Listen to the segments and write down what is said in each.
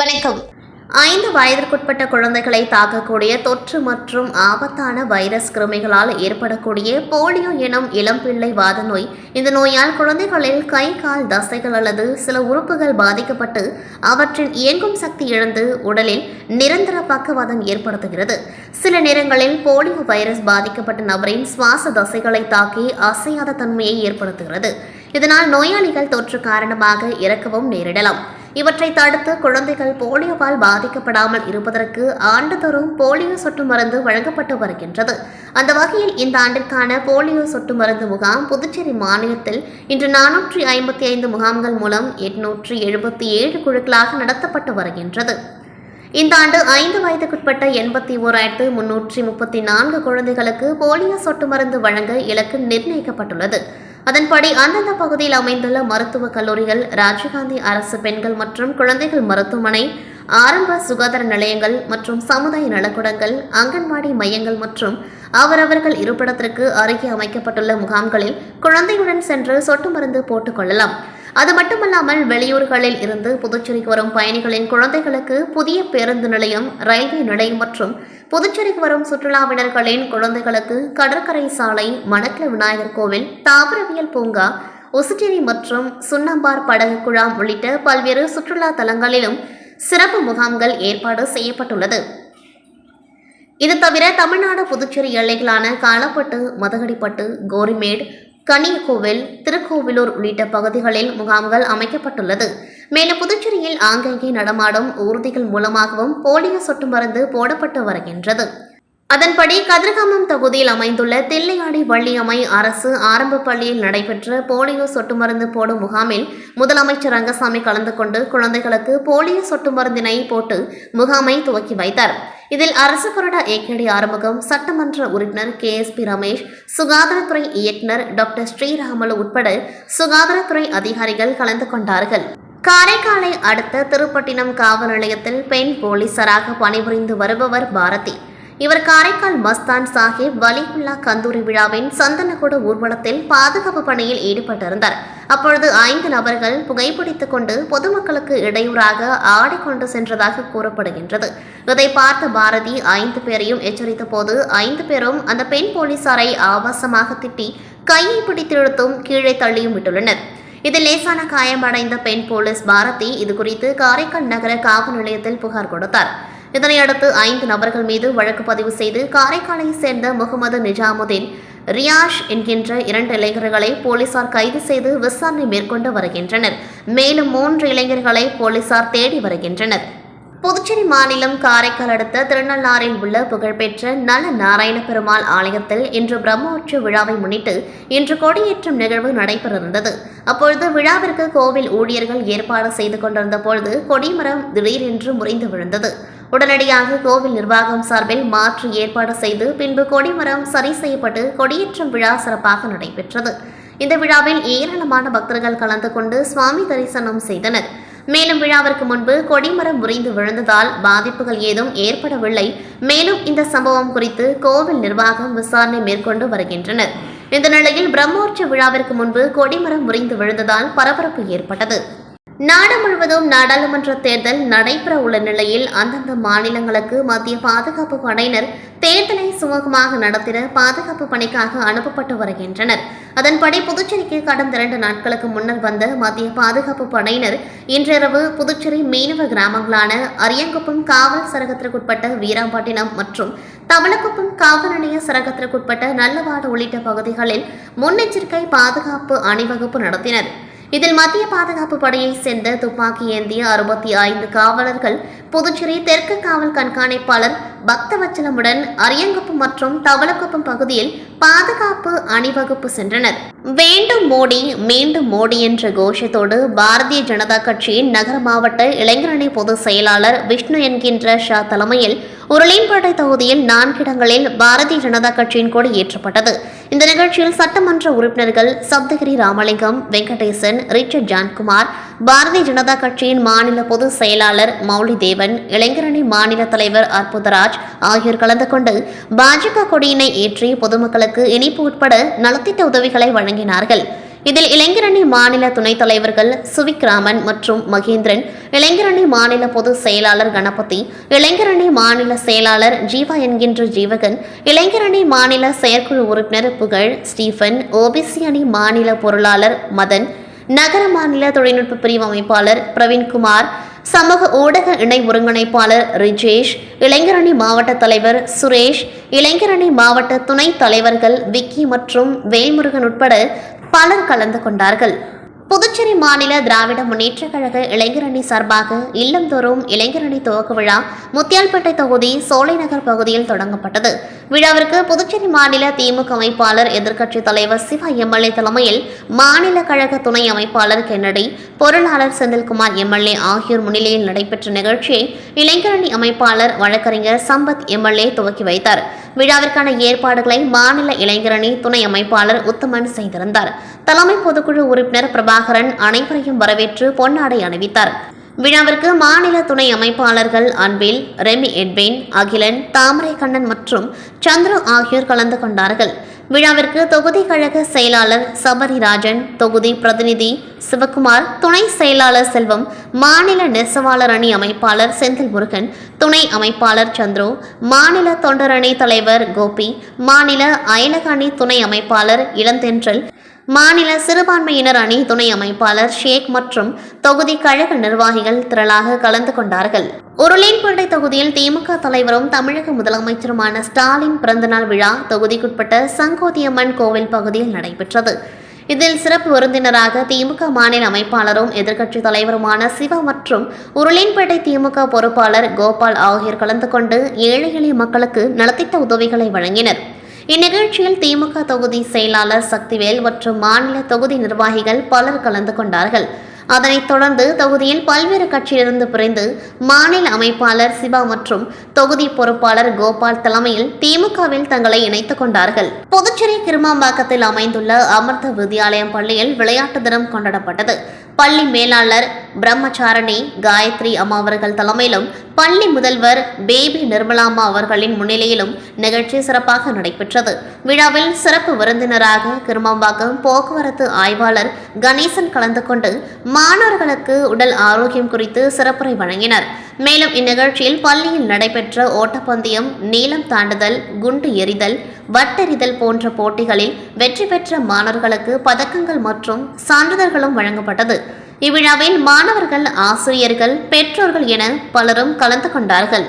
வணக்கம். ஐந்து வயதிற்குட்பட்ட குழந்தைகளை தாக்கக்கூடிய தொற்று மற்றும் ஆபத்தான வைரஸ் கிருமிகளால் ஏற்படக்கூடிய போலியோ எனும் இளம்பிள்ளை வாத நோய். இந்த நோயால் குழந்தைகளில் கை கால் தசைகள் அல்லது சில உறுப்புகள் பாதிக்கப்பட்டு அவற்றின் இயங்கும் சக்தி இழந்து உடலில் நிரந்தர பக்கவாதம் ஏற்படுத்துகிறது. சில நேரங்களில் போலியோ வைரஸ் பாதிக்கப்பட்ட நபரின் சுவாச தசைகளை தாக்கி அசையாத தன்மையை ஏற்படுத்துகிறது. இதனால் நோயாளிகள் தொற்று காரணமாக இறக்கவும் நேரிடலாம். இவற்றை தடுத்து குழந்தைகள் போலியோவால் பாதிக்கப்படாமல் இருப்பதற்கு ஆண்டுதோறும் போலியோ சொட்டு மருந்து வழங்கப்பட்டு வருகின்றது. அந்த வகையில் இந்த ஆண்டிற்கான போலியோ சொட்டு மருந்து முகாம் புதுச்சேரி மாநிலத்தில் இன்று நானூற்றி ஐம்பத்தி ஐந்து முகாம்கள் மூலம் எட்நூற்றி எழுபத்தி ஏழு குழுக்களாக நடத்தப்பட்டு வருகின்றது. இந்த ஆண்டு ஐந்து வயதுக்குட்பட்ட எண்பத்தி ஓராயிரத்து முன்னூற்றி முப்பத்தி நான்கு குழந்தைகளுக்கு போலியோ சொட்டு மருந்து வழங்க இலக்கு நிர்ணயிக்கப்பட்டுள்ளது. அதன்படி அந்தந்த பகுதியில் அமைந்துள்ள மருத்துவக் கல்லூரிகள் ராஜீவ்காந்தி அரசு பெண்கள் மற்றும் குழந்தைகள் மருத்துவமனை ஆரம்ப சுகாதார நிலையங்கள் மற்றும் சமுதாய நலக்கூடங்கள் அங்கன்வாடி மையங்கள் மற்றும் அவரவர்கள் இருப்பிடத்திற்கு அருகே அமைக்கப்பட்டுள்ள முகாம்களில் குழந்தையுடன் சென்று சொட்டு மருந்து போட்டுக் கொள்ளலாம். அது மட்டுமல்லாமல் வெளியூர்களில் இருந்து புதுச்சேரிக்கு வரும் பயணிகளின் குழந்தைகளுக்கு புதிய பேருந்து நிலையம் ரயில்வே நிலையம் மற்றும் புதுச்சேரிக்கு வரும் சுற்றுலாவினர்களின் குழந்தைகளுக்கு கடற்கரை சாலை மணக்கில விநாயகர் கோவில் தாவரவியல் பூங்கா ஒசுச்சேரி மற்றும் சுண்ணம்பார் படகு குழாம் உள்ளிட்ட பல்வேறு சுற்றுலா தலங்களிலும் சிறப்பு முகாம்கள் ஏற்பாடு செய்யப்பட்டுள்ளது. இது தவிர தமிழ்நாடு புதுச்சேரி எல்லைகளான காலப்பட்டு மதகடிப்பட்டு கோரிமேடு கனிகோவில் திருக்கோவிலூர் உள்ளிட்ட பகுதிகளில் முகாம்கள் அமைக்கப்பட்டுள்ளது. மேலும் புதுச்சேரியில் ஆங்காங்கே நடமாடும் ஊர்திகள் மூலமாகவும் போலியோ சொட்டு மருந்து போடப்பட்டு வருகின்றது. அதன்படி கதிர்காமம் தொகுதியில் அமைந்துள்ள தில்லையாடி வள்ளியம்மை அரசு ஆரம்ப பள்ளியில் நடைபெற்ற போலியோ சொட்டு மருந்து போடும் முகாமில் முதலமைச்சர் ரங்கசாமி கலந்து கொண்டு குழந்தைகளுக்கு போலியோ சொட்டு மருந்தினை போட்டு முகாமை துவக்கி வைத்தார். இதில் அரசு கொறடா ஏகேடி ஆறுமுகம் சட்டமன்ற உறுப்பினர் கே எஸ் பி ரமேஷ் சுகாதாரத்துறை இயக்குனர் டாக்டர் ஸ்ரீராமலு உட்பட சுகாதாரத்துறை அதிகாரிகள் கலந்து கொண்டார்கள். காரைக்காலை அடுத்த திருப்பட்டினம் காவல் நிலையத்தில் பெண் போலீசராக பணிபுரிந்து வருபவர் பாரதி. இவர் காரைக்கால் மஸ்தான் சாஹிப் வலிகுல்லா கந்தூரி விழாவின் சந்தனக்கூட ஊர்வலத்தில் பாதுகாப்பு பணியில் ஈடுபட்டிருந்தார். அப்பொழுது ஐந்து நபர்கள் புகைப்பிடித்துக் கொண்டு பொதுமக்களுக்கு இடையூறாக ஆடிக்கொண்டு சென்றதாக கூறப்படுகின்றது. இதை பார்த்த பாரதி ஐந்து பேரையும் எச்சரித்த போது ஐந்து பேரும் அந்த பெண் போலீசாரை ஆபாசமாக திட்டி கையை பிடித்திழுத்தும் கீழே தள்ளியும் விட்டுள்ளனர். இதில் லேசான காயமடைந்த பெண் போலீஸ் பாரதி இது குறித்து காரைக்கால் நகர காவல் நிலையத்தில் புகார் கொடுத்தார். இதனையடுத்து ஐந்து நபர்கள் மீது வழக்கு பதிவு செய்து காரைக்காலை சேர்ந்த முகமது நிஜாமுதீன் ரியாஷ் என்கின்ற இரண்டு இளைஞர்களை போலீசார் கைது செய்து விசாரணை மேற்கொண்டு வருகின்றனர். மேலும் மூன்று இளைஞர்களை போலீசார் தேடி வருகின்றனர். புதுச்சேரி மாநிலம் காரைக்கால் அடுத்த திருநள்ளாறில் உள்ள புகழ்பெற்ற நல நாராயண பெருமாள் ஆலயத்தில் இன்று பிரம்மோற்சவ விழாவை முன்னிட்டு இன்று கொடியேற்றும் நிகழ்வு நடைபெறிருந்தது. அப்பொழுது விழாவிற்கு கோவில் ஊழியர்கள் ஏற்பாடு செய்து கொண்டிருந்த பொழுது கொடிமரம் திடீரென்று முறிந்து விழுந்தது. உடனடியாக கோவில் நிர்வாகம் சார்பில் மாற்று ஏற்பாடு செய்து பின்பு கொடிமரம் சரி செய்யப்பட்டு கொடியேற்றும் விழா சிறப்பாக நடைபெற்றது. இந்த விழாவில் ஏராளமான பக்தர்கள் கலந்து கொண்டு சுவாமி தரிசனம் செய்தனர். மேலும் விழாவிற்கு முன்பு கொடிமரம் முறிந்து விழுந்ததால் பாதிப்புகள் ஏதும் ஏற்படவில்லை. மேலும் இந்த சம்பவம் குறித்து கோவில் நிர்வாகம் விசாரணை மேற்கொண்டு வருகின்றனர். இந்த நிலையில் பிரம்மோற்ச விழாவிற்கு முன்பு கொடிமரம் முறிந்து விழுந்ததால் பரபரப்பு ஏற்பட்டது. நாடு முழுவதும் நாடாளுமன்ற தேர்தல் நடைபெற உள்ள நிலையில் அந்தந்த மாநிலங்களுக்கு மத்திய பாதுகாப்பு படையினர் தேர்தலை சுமூகமாக நடத்திட பாதுகாப்பு பணிக்காக அனுப்பப்பட்டு வருகின்றனர். அதன்படி புதுச்சேரிக்கு கடந்த இரண்டு நாட்களுக்கு முன்னர் வந்த மத்திய பாதுகாப்பு படையினர் இன்றிரவு புதுச்சேரி மீனவ கிராமங்களான அரியங்குப்பம் காவல் சரகத்திற்குட்பட்ட வீராம்பட்டினம் மற்றும் தவளக்குப்பம் காவல் நிலைய சரகத்திற்குட்பட்ட நல்லவாடு உள்ளிட்ட பகுதிகளில் முன்னெச்சரிக்கை பாதுகாப்பு அணிவகுப்பு நடத்தினர். இதில் மத்திய பாதுகாப்பு படையைச் சேர்ந்த துப்பாக்கி ஏந்திய அறுபத்தி ஐந்து காவலர்கள் புதுச்சேரி தெற்கு காவல் கண்காணிப்பாளர் பக்தவச்சலமுடன் அரியங்குப்பம் மற்றும் தவளக்குப்பம் பகுதியில் பாதுகாப்பு அணிவகுப்பு சென்றனர். வேண்டும் மோடி மீண்டும் மோடி என்ற கோஷத்தோடு பாரதிய ஜனதா கட்சியின் நகர மாவட்ட இளைஞரணி பொதுச் செயலாளர் விஷ்ணு என்கின்ற ஷா தலைமையில் உருளையன்பேட்டை தொகுதியில் நான்கு இடங்களில் பாரதிய ஜனதா கட்சியின் கொடி ஏற்றப்பட்டது. இந்த நிகழ்ச்சியில் சட்டமன்ற உறுப்பினர்கள் சப்தகிரி ராமலிங்கம் வெங்கடேசன் ரிச்சர்ட் ஜான்குமார் பாரதிய ஜனதா கட்சியின் மாநில பொதுச் செயலாளர் மௌலி தேவன் இளைஞரணி மாநில தலைவர் அற்புதராஜ் ராஜ் ஆகியோர் கலந்து கொண்டு பாஜக கொடியினை ஏற்றி பொதுமக்களுக்கு இனிப்பு உட்பட நலத்திட்ட உதவிகளை வழங்கினார்கள். இதில் இளைஞரணி மாநில துணைத் தலைவர்கள் சுவிக்ராமன் மற்றும் மகேந்திரன் இளைஞரணி மாநில பொதுச் செயலாளர் கணபதி இளைஞரணி மாநில செயலாளர் ஜீவா என்கின்ற ஜீவகன் இளைஞரணி மாநில செயற்குழு உறுப்பினர் புகழ் ஸ்டீஃபன் ஓபிசி அணி மாநில பொருளாளர் மதன் நகர மாநில தொழில்நுட்ப பிரிவு அமைப்பாளர் பிரவீன்குமார் சமூக ஊடக இணை ஒருங்கிணைப்பாளர் ரிஜேஷ் இளைஞரணி மாவட்ட தலைவர் சுரேஷ் இளைஞரணி மாவட்ட துணைத் தலைவர்கள் விக்கி மற்றும் வேல்முருகன் உட்பட பலர் கலந்து கொண்டார்கள். புதுச்சேரி மாநில திராவிட முன்னேற்றக் கழக இளைஞரணி சார்பாக இல்லந்தோறும் இளைஞரணி துவக்க விழா முத்தியால்பேட்டை தொகுதி சோலைநகர் பகுதியில் தொடங்கப்பட்டது. விழாவிற்கு புதுச்சேரி மாநில திமுக அமைப்பாளர் எதிர்க்கட்சித் தலைவர் சிவா எம்எல்ஏ தலைமையில் மாநில கழக துணை அமைப்பாளர் கென்னடி பொருளாளர் செந்தில்குமார் எம்எல்ஏ ஆகியோர் முன்னிலையில் நடைபெற்ற நிகழ்ச்சியை இளைஞரணி அமைப்பாளர் வழக்கறிஞர் சம்பத் எம்எல்ஏ துவக்கி வைத்தார். விழாவிற்கான ஏற்பாடுகளை மாநில இளைஞரணி துணை அமைப்பாளர் உத்தமன் செய்திருந்தார். தலைமை பொதுக்குழு உறுப்பினர் பிரபாகரன் அனைவரையும் வரவேற்று பொன்னாடை அணிவித்தார். விழாவிற்கு மாநில துணை அமைப்பாளர்கள் அன்பில் ரெமி எட்வின் அகிலன் தாமரை கண்ணன் மற்றும் சந்துரு ஆகியோர் கலந்து கொண்டார்கள். விழாவிற்கு தொகுதி கழக செயலாளர் சபரிராஜன் தொகுதி பிரதிநிதி சிவகுமார் துணை செயலாளர் செல்வம் மாநில நெசவாளர் அணி அமைப்பாளர் செந்தில் முருகன் துணை அமைப்பாளர் சந்துரு மாநில தொண்டரணி தலைவர் கோபி மாநில அயலக அணி துணை அமைப்பாளர் இளந்தென்றல் மாநில சிறுபான்மையினர் அணி துணை அமைப்பாளர் ஷேக் மற்றும் தொகுதி கழக நிர்வாகிகள் திரளாக கலந்து கொண்டார்கள். உருளையன்பேட்டை தொகுதியில் திமுக தலைவரும் தமிழக முதலமைச்சருமான ஸ்டாலின் பிறந்தநாள் விழா தொகுதிக்குட்பட்ட சங்கோதியம்மன் கோவில் பகுதியில் நடைபெற்றது. இதில் சிறப்பு விருந்தினராக திமுக மாநில அமைப்பாளரும் எதிர்க்கட்சி தலைவருமான சிவா மற்றும் உருளையன்பேட்டை திமுக பொறுப்பாளர் கோபால் ஆகியோர் கலந்து கொண்டு ஏழை எளிய மக்களுக்கு நலத்திட்ட உதவிகளை வழங்கினர். இந்நிகழ்ச்சியில் திமுக தொகுதி செயலாளர் சக்திவேல் மற்றும் மாநில தொகுதி நிர்வாகிகள் பலர் கலந்து கொண்டார்கள். அதனைத் தொடர்ந்து தொகுதியில் பல்வேறு கட்சியிலிருந்து பிரிந்து மாநில அமைப்பாளர் சிவா மற்றும் தொகுதி பொறுப்பாளர் கோபால் தலைமையில் திமுகவில் தங்களை இணைத்துக் கொண்டார்கள். புதுச்சேரி கிருமாம்பாக்கத்தில் அமைந்துள்ள அமிர்த வித்யாலயம் பள்ளியில் விளையாட்டு தினம் கொண்டாடப்பட்டது. பள்ளி மேலாளர் பிரம்மச்சாரணி காயத்ரி அம்மா அவர்கள் தலைமையிலும் பள்ளி முதல்வர் பேபி நிர்மலாமா அவர்களின் முன்னிலையிலும் நிகழ்ச்சி சிறப்பாக நடைபெற்றது. விழாவில் சிறப்பு விருந்தினராக கிருமாம்பாக்கம் போக்குவரத்து ஆய்வாளர் கணேசன் கலந்து கொண்டு மாணவர்களுக்கு உடல் ஆரோக்கியம் குறித்து சிறப்புரை வழங்கினர். மேலும் இந்நிகழ்ச்சியில் பள்ளியில் நடைபெற்ற ஓட்டப்பந்தயம் நீளம் தாண்டுதல் குண்டு எறிதல் வட்டெறிதல் போன்ற போட்டிகளில் வெற்றி பெற்ற மாணவர்களுக்கு பதக்கங்கள் மற்றும் சான்றிதழ்களும் வழங்கப்பட்டது. இவ்விழாவில் மாணவர்கள் ஆசிரியர்கள் பெற்றோர்கள் என பலரும் கலந்து கொண்டார்கள்.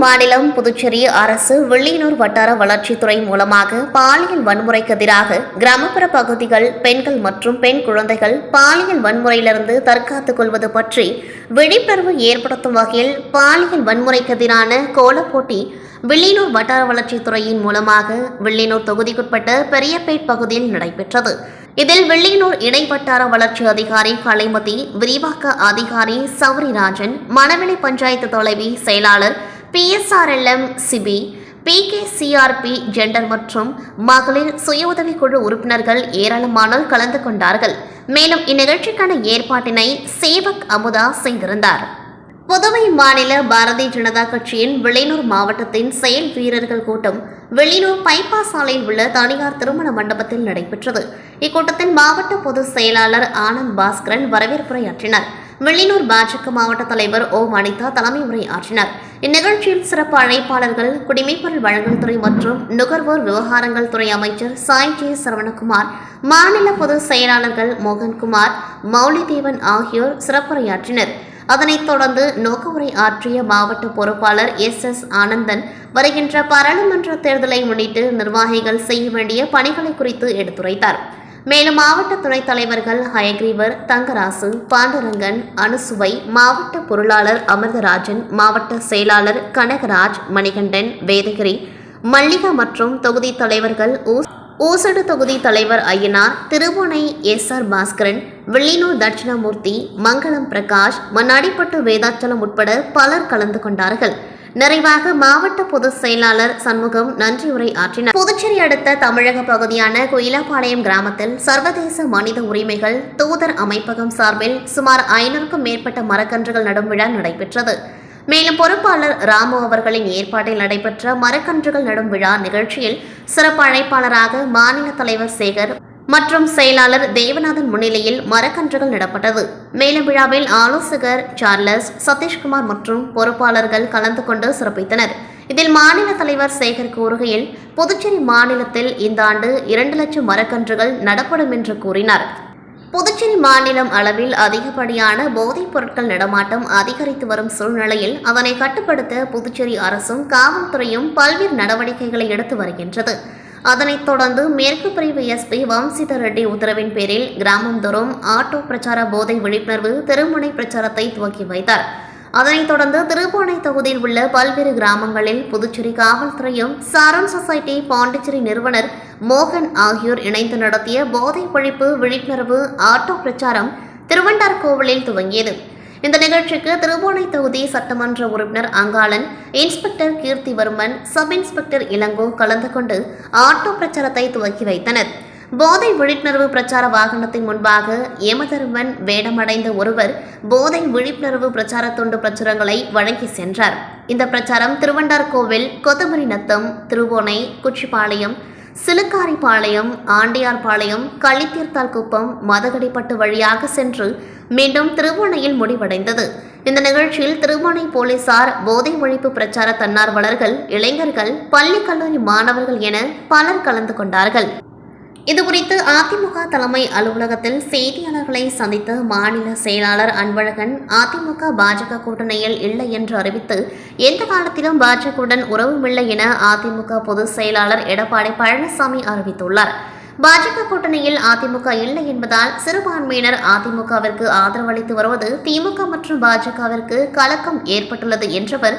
மாநிலம் புதுச்சேரி அரசு வெள்ளியனூர் வட்டார வளர்ச்சித்துறை மூலமாக பாலியல் வன்முறைக்கு எதிராக கிராமப்புற பகுதிகள் பெண்கள் மற்றும் பெண் குழந்தைகள் பாலியல் வன்முறையிலிருந்து தற்காத்துக் கொள்வது பற்றி விழிப்புணர்வு ஏற்படுத்தும் வகையில் பாலியல் வன்முறைக்கு எதிரான கோலப்போட்டி வில்லியனூர் வட்டார வளர்ச்சித்துறையின் மூலமாக வில்லியனூர் தொகுதிக்குட்பட்ட பெரியப்பேட் பகுதியில் நடைபெற்றது. இதில் வெள்ளியனூர் இணை வட்டார வளர்ச்சி அதிகாரி கலைமதி விரிவாக்க அதிகாரி சௌரிராஜன் மணவெளி பஞ்சாயத்து தலைவி செயலாளர் பிஎஸ்ஆர்எல்எம் சிபி பிகேசிஆர்பி ஜெண்டர் மற்றும் மகளிர் சுய உதவிக்குழு உறுப்பினர்கள் ஏராளமானோர் கலந்து கொண்டார்கள். மேலும் இந்நிகழ்ச்சிக்கான ஏற்பாட்டினை சேவக் அமுதா செய்திருந்தார். புதுவை மாநில பாரதிய ஜனதா கட்சியின் வெளியூர் மாவட்டத்தின் செயல் வீரர்கள் கூட்டம் வெளியூர் பைபாஸ் சாலையில் உள்ள தனியார் திருமண மண்டபத்தில் நடைபெற்றது. இக்கூட்டத்தில் மாவட்ட பொதுச் செயலாளர் ஆனந்த் பாஸ்கரன் வரவேற்புரையாற்றினார். வெள்ளினூர் பாஜக மாவட்ட தலைவர் ஓ அனிதா தலைமை உரை இந்நிகழ்ச்சியில் சிறப்பு அழைப்பாளர்கள் குடிமைப்பொருள் வழங்கல் துறை மற்றும் நுகர்வோர் விவகாரங்கள் துறை அமைச்சர் சாய் ஜே சரவணகுமார் மாநில பொதுச் செயலாளர்கள் மோகன்குமார் மௌலிதேவன் ஆகியோர் சிறப்புரையாற்றினர். அதனைத் தொடர்ந்து நோக்கவுரை ஆற்றிய மாவட்ட பொறுப்பாளர் எஸ் எஸ் ஆனந்தன் வருகின்ற பாராளுமன்ற தேர்தலை முன்னிட்டு நிர்வாகிகள் செய்ய வேண்டிய பணிகளை குறித்து எடுத்துரைத்தார். மேலும் மாவட்ட துணைத் தலைவர்கள் ஹயக்ரீவர் தங்கராசு பாண்டரங்கன் அனுசுவை மாவட்ட பொருளாளர் அமிர்தராஜன் மாவட்ட செயலாளர் கனகராஜ் மணிகண்டன் வேதகிரி மல்லிகா மற்றும் தொகுதி தலைவர்கள் ஊசடு தொகுதி தலைவர் ஐயனார் திருபுனை எஸ் ஆர் பாஸ்கரன் வெள்ளினூர் தட்சிணாமூர்த்தி மங்களம் பிரகாஷ் மண்ணாடிப்பட்டு வேதாச்சலம் உட்பட பலர் கலந்து கொண்டார்கள். நிறைவாக மாவட்ட பொதுச் செயலாளர் சண்முகம் நன்றியுரை ஆற்றினார். புதுச்சேரி அடுத்த தமிழக பகுதியான குயிலாப்பாளையம் கிராமத்தில் சர்வதேச மனித உரிமைகள் தூதர் அமைப்பகம் சார்பில் சுமார் ஐநூறுக்கும் மேற்பட்ட மரக்கன்றுகள் நடும் விழா நடைபெற்றது. மேலும் பொறுப்பாளர் ராமு அவர்களின் ஏற்பாட்டில் நடைபெற்ற மரக்கன்றுகள் நடும் விழா நிகழ்ச்சியில் சிறப்பு அழைப்பாளராக மாநில தலைவர் சேகர் மற்றும் செயலாளர் தேவநாதன் முன்னிலையில் மரக்கன்றுகள் நடப்பட்டது. மேலும் விழாவில் ஆலோசகர் சார்லஸ் சதீஷ்குமார் மற்றும் பொறுப்பாளர்கள் கலந்து கொண்டு சிறப்பித்தனர். இதில் மாநில தலைவர் சேகர் கூறுகையில் புதுச்சேரி மாநிலத்தில் இந்த ஆண்டு இரண்டு லட்சம் மரக்கன்றுகள் நடப்படும் என்று கூறினார். புதுச்சேரி மாநிலம் அளவில் அதிகப்படியான போதைப் பொருட்கள் நடமாட்டம் அதிகரித்து வரும் சூழ்நிலையில் அதனை கட்டுப்படுத்த புதுச்சேரி அரசும் காவல்துறையும் பல்வேறு நடவடிக்கைகளை எடுத்து வருகின்றது. அதனைத் தொடர்ந்து மேற்கு பிரிவு எஸ்பி வம்சிதர் ரெட்டி உத்தரவின் பேரில் கிராமந்தோறும் ஆட்டோ பிரச்சார போதை விழிப்புணர்வு திருமுனை பிரச்சாரத்தை துவக்கி வைத்தார். அதனைத் தொடர்ந்து திருப்பூனை தொகுதியில் உள்ள பல்வேறு கிராமங்களில் புதுச்சேரி காவல்துறையும் சாரன் சொசைட்டி பாண்டிச்சேரி நிறுவனர் மோகன் ஆகியோர் இணைந்து நடத்திய போதை ஒழிப்பு விழிப்புணர்வு ஆட்டோ பிரச்சாரம் திருவண்டார் கோவிலில் துவங்கியது. இந்த நிகழ்ச்சிக்கு திருபுவனை தொகுதி சட்டமன்ற உறுப்பினர் Angalan inspector Keerthivarman sub inspector Ilango கலந்து கொண்டு ஆட்டோ பிரச்சாரத்தை துவக்கி வைத்தனர். போதை விழிப்புணர்வு பிரச்சார வாகனத்தின் முன்பாக யமதர்மன் வேடமடைந்த ஒருவர் போதை விழிப்புணர்வு பிரச்சார துண்டு பிரச்சுரங்களை வழங்கி சென்றார். இந்த பிரச்சாரம் திருவண்டார் கோவில் கொத்தமரி நத்தம் திருவோணை குச்சிப்பாளையம் சிலுக்காரிப்பாளையம் ஆண்டியார்பாளையம் களித்தீர்த்தால் குப்பம் மதகடிப்பட்டு வழியாக சென்று மீண்டும் திருவோணையில் முடிவடைந்தது. இந்த நிகழ்ச்சியில் திருவோணை போலீசார் போதை ஒழிப்பு பிரச்சார தன்னார்வலர்கள் இளைஞர்கள் பள்ளி கல்லூரி மாணவர்கள் என பலர் கலந்து கொண்டார்கள். இதுகுறித்து அதிமுக தலைமை அலுவலகத்தில் செய்தியாளர்களை சந்தித்த மாநில செயலாளர் அன்பழகன் அதிமுக பாஜக கூட்டணியில் இல்லை என்று அறிவித்து எந்த காலத்திலும் பாஜகவுடன் உறவுமில்லை என அதிமுக பொதுச் செயலாளர் எடப்பாடி பழனிசாமி அறிவித்துள்ளார். பாஜக கூட்டணியில் அதிமுக இல்லை என்பதால் சிறுபான்மையினர் அதிமுகவிற்கு ஆதரவளித்து வருவது திமுக மற்றும் பாஜகவிற்கு கலக்கம் ஏற்பட்டுள்ளது என்றவர்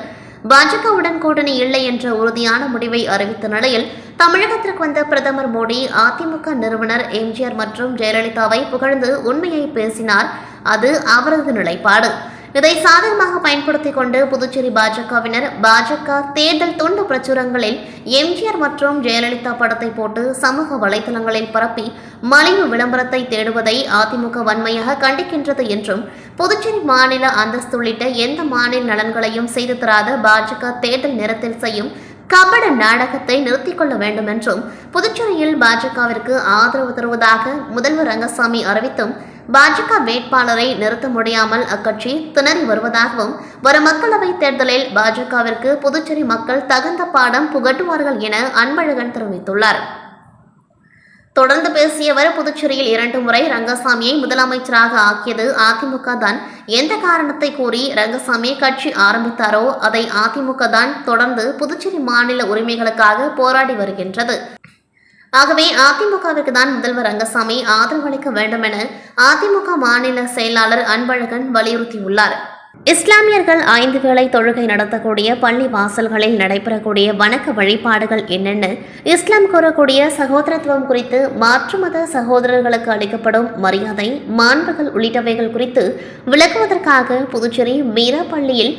பாஜகவுடன் கூட்டணி இல்லை என்ற உறுதியான முடிவை அறிவித்த நிலையில் தமிழகத்திற்கு வந்த பிரதமர் மோடி அதிமுக நிறுவனர் எம்ஜிஆர் மற்றும் ஜெயலலிதாவை புகழ்ந்து உண்மையை பேசினார். அது அவரது நிலைப்பாடு. இதை சாதகமாக பயன்படுத்திக் கொண்டு புதுச்சேரி பாஜகவினர் பாஜக தேர்தல் துண்டு பிரச்சுரங்களில் எம்ஜிஆர் மற்றும் ஜெயலலிதா படத்தை போட்டு சமூக வலைதளங்களில் பரப்பி மலிவு விளம்பரத்தை தேடுவதை அதிமுக வன்மையாக கண்டிக்கின்றது என்றும் புதுச்சேரி மாநில அந்தஸ்து உள்ளிட்ட எந்த மாநில நலன்களையும் செய்து தராத பாஜக தேர்தல் நேரத்தில் செய்யும் கபட நாடகத்தை நிறுத்திக் கொள்ள வேண்டும் என்றும் புதுச்சேரியில் பாஜகவிற்கு ஆதரவு தருவதாக முதல்வர் ரங்கசாமி அறிவித்தும் பாஜக வேட்பாளரை நிறுத்த முடியாமல் அக்கட்சி திணறி வருவதாகவும் வரும் மக்களவைத் தேர்தலில் பாஜகவிற்கு புதுச்சேரி மக்கள் தகுந்த பாடம் புகட்டுவார்கள் என அன்பழகன் தெரிவித்துள்ளார். தொடர்ந்து பேசியவர் புதுச்சேரியில் இரண்டு முறை ரங்கசாமியை முதலமைச்சராக ஆக்கியது அதிமுக தான் எந்த காரணத்தை கூறி ரங்கசாமி கட்சி ஆரம்பித்தாரோ அதை அதிமுக தான் தொடர்ந்து புதுச்சேரி மாநில உரிமைகளுக்காக போராடி வருகின்றது. ஆகவே அதிமுகவிற்கு தான் முதல்வர் ரங்கசாமி ஆதரவளிக்க வேண்டும் என அதிமுக மாநில செயலாளர் அன்பழகன் வலியுறுத்தியுள்ளார். இஸ்லாமியர்கள் ஐந்து வேளை தொழுகை நடத்தக்கூடிய பள்ளி வாசல்களில் நடைபெறக்கூடிய வணக்க வழிபாடுகள் என்னென்ன இஸ்லாம் கூறக்கூடிய சகோதரத்துவம் குறித்து மாற்று மத சகோதரர்களுக்கு அளிக்கப்படும் மரியாதை மாண்புகள் உள்ளிட்டவைகள் குறித்து விளக்குவதற்காக புதுச்சேரி மீரா பள்ளியில்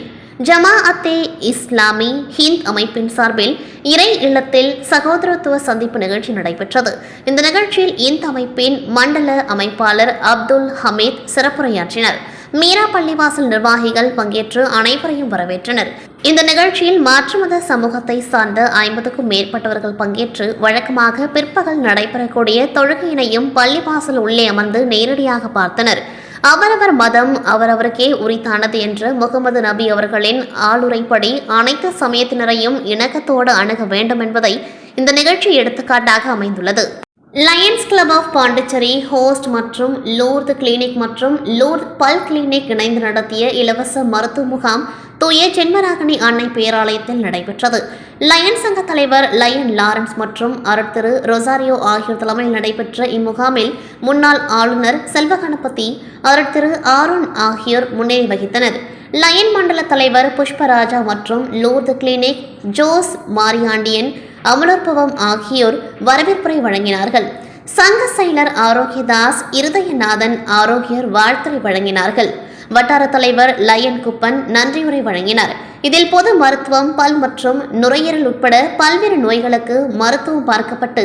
ஜமா அத்தே இஸ்லாமி ஹிந்த் அமைப்பின் சார்பில் இறை இல்லத்தில் சகோதரத்துவ சந்திப்பு நிகழ்ச்சி நடைபெற்றது. இந்த நிகழ்ச்சியில் இந்த அமைப்பின் மண்டல அமைப்பாளர் அப்துல் ஹமீத் சிறப்புரையாற்றினர். மீரா பள்ளிவாசல் நிர்வாகிகள் பங்கேற்று அனைவரையும் வரவேற்றனர். இந்த நிகழ்ச்சியில் மாற்றுமத சமூகத்தை சார்ந்த ஐம்பதுக்கும் மேற்பட்டவர்கள் பங்கேற்று வழக்கமாக பிற்பகல் நடைபெறக்கூடிய தொழுகையினையும் பள்ளிவாசல் உள்ளே அமர்ந்து நேரடியாக பார்த்தனர். அவரவர் மதம் அவரவருக்கே உரித்தானது என்ற முகமது நபி அவர்களின் ஆளுரைப்படி அனைத்து சமயத்தினரையும் இணக்கத்தோடு அணுக வேண்டும் என்பதை இந்த நிகழ்ச்சி எடுத்துக்காட்டாக அமைந்துள்ளது. Lions Club of Pondicherry host மற்றும் லோர்த் கிளினிக் மற்றும் லோர்த் பல் கிளினிக் இணைந்து நடத்திய இலவச மருத்துவ முகாம் தூய சென்மராகனி அன்னை பேராலயத்தில் நடைபெற்றது. லயன் சங்க தலைவர் லயன் லாரன்ஸ் மற்றும் அருட்திரு ரொசாரியோ ஆகியோர் தலைமையில் நடைபெற்ற இம்முகாமில் முன்னாள் ஆளுநர் செல்வகணபதி அருட்திரு ஆருண் ஆகியோர் முன்னிலை வகித்தனர். லயன் மண்டல தலைவர் புஷ்பராஜா மற்றும் Lourdes clinic Jose Mariyandiyan Amalorpavam ஆகியோர் வரவேற்புரை வழங்கினார்கள். சங்க செயலர் ஆரோக்கியதாஸ் இருதயநாதன் ஆரோக்கியர் வாழ்த்துரை வழங்கினார்கள். வட்டார தலைவர் லயன் குப்பன் நன்றியுரை வழங்கினார். இதில் பொது மருத்துவம் பல் மற்றும் நுரையீரல் உட்பட பல்வேறு நோய்களுக்கு மருத்துவம் பார்க்கப்பட்டு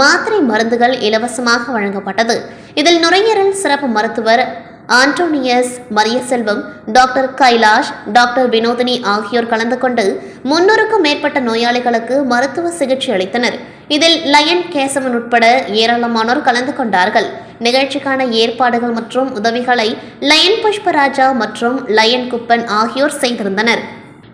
மாத்திரை மருந்துகள் இலவசமாக வழங்கப்பட்டது. இதில் நுரையீரல் சிறப்பு மருத்துவர் Antonius Mariaselvam doctor Kailash doctor Vinodhini ஆகியோர் கலந்து கொண்டு முன்னூறுக்கும் மேற்பட்ட நோயாளிகளுக்கு மருத்துவ சிகிச்சை அளித்தனர். இதில் லயன் கேசவன் உட்பட ஏராளமானோர் கலந்து கொண்டார்கள். நிகழ்ச்சிக்கான ஏற்பாடுகள் மற்றும் உதவிகளை லயன் புஷ்பராஜா மற்றும் லயன் குப்பன் ஆகியோர் செய்திருந்தனர்.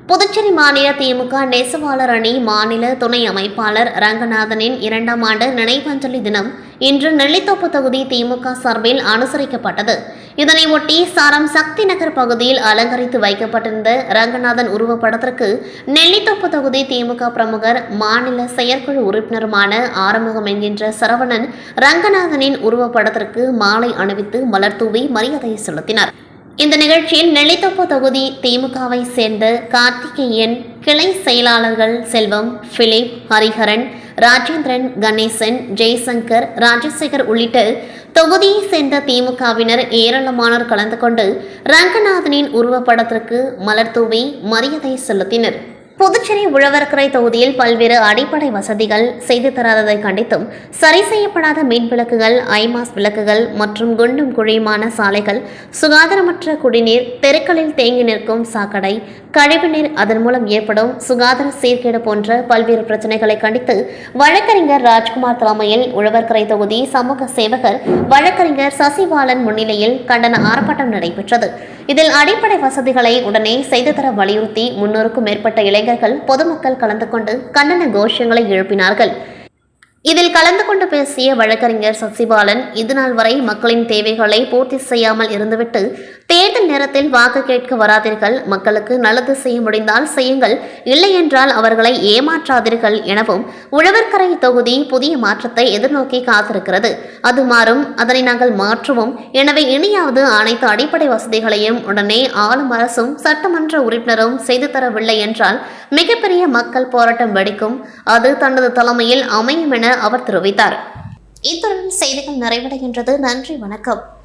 புதுச்சேரி மாநில திமுக நெசவாளர் அணி மாநில துணை அமைப்பாளர் ரங்கநாதனின் இரண்டாம் ஆண்டு நினைவஞ்சலி தினம் இன்று நெல்லித்தோப்பு தொகுதி திமுக சார்பில் அனுசரிக்கப்பட்டது. இதனை ஒட்டி சாரம் சக்தி நகர் பகுதியில் அலங்கரித்து வைக்கப்பட்டிருந்த ரங்கநாதன் உருவப்படத்திற்கு நெல்லித்தோப்பு தொகுதி திமுக பிரமுகர் மாநில செயற்குழு உறுப்பினருமான ஆறுமுகம் என்கின்ற சரவணன் ரங்கநாதனின் உருவப்படத்திற்கு மாலை அணிவித்து மலர்தூவி மரியாதை செலுத்தினார். இந்த நிகழ்ச்சியில் நெல்லித்தோப்பு தொகுதி திமுகவை சேர்ந்த கார்த்திகேயன் கிளை செயலாளர்கள் செல்வம் பிலிப் ஹரிஹரன் ராஜேந்திரன் கணேசன் ஜெய்சங்கர் ராஜசேகர் உள்ளிட்ட தொகுதியை சேர்ந்த திமுகவினர் ஏராளமானோர் கலந்து கொண்டு ரங்கநாதனின் உருவப்படத்திற்கு மலர்தூவி மரியாதை செலுத்தினர். புதுச்சேரி உழவர்கரை தொகுதியில் பல்வேறு அடிப்படை வசதிகள் செய்து தராததை கண்டித்தும் சரி செய்யப்படாத மின் விளக்குகள் ஐமாஸ் விளக்குகள் மற்றும் குண்டும் குழியுமான சாலைகள் சுகாதாரமற்ற குடிநீர் தெருக்களில் தேங்கி நிற்கும் சாக்கடை கழிவுநீர் அதன் மூலம் ஏற்படும் சுகாதார சீர்கேடு போன்ற பல்வேறு பிரச்சனைகளை கண்டித்து வழக்கறிஞர் ராஜ்குமார் தலைமையில் உழவர்கரை தொகுதி சமூக சேவகர் வழக்கறிஞர் சசிபாலன் முன்னிலையில் கண்டன ஆர்ப்பாட்டம் நடைபெற்றது. இதில் அடிப்படை வசதிகளை உடனே செய்து தர வலியுறுத்தி முன்னூறுக்கும் மேற்பட்ட இளைஞர்கள் பொதுமக்கள் கலந்து கொண்டு கண்டன கோஷங்களை எழுப்பினார்கள். இதில் கலந்து கொண்டு பேசிய வழக்கறிஞர் சசிபாலன் இதுநாள் வரை மக்களின் தேவைகளை பூர்த்தி செய்யாமல் இருந்துவிட்டு தேர்தல் நேரத்தில் வாக்கு கேட்க வராதீர்கள் மக்களுக்கு நல்லது செய்ய முடிந்தால் செய்யுங்கள் இல்லை என்றால் அவர்களை ஏமாற்றாதீர்கள் எனவும் உழவர்கரை தொகுதி புதிய மாற்றத்தை எதிர்நோக்கி காத்திருக்கிறது. அது மாறும் அதனை நாங்கள் மாற்றுவோம். எனவே இனியாவது அனைத்து அடிப்படை வசதிகளையும் உடனே ஆளும் அரசும் சட்டமன்ற உறுப்பினரும் செய்து தரவில்லை என்றால் மிகப்பெரிய மக்கள் போராட்டம் வெடிக்கும். அது தனது தலைமையில் அமையும் என அவர் தெரிவித்தார். இத்துடன் செய்திகள் நிறைவடைகின்றது. நன்றி வணக்கம்.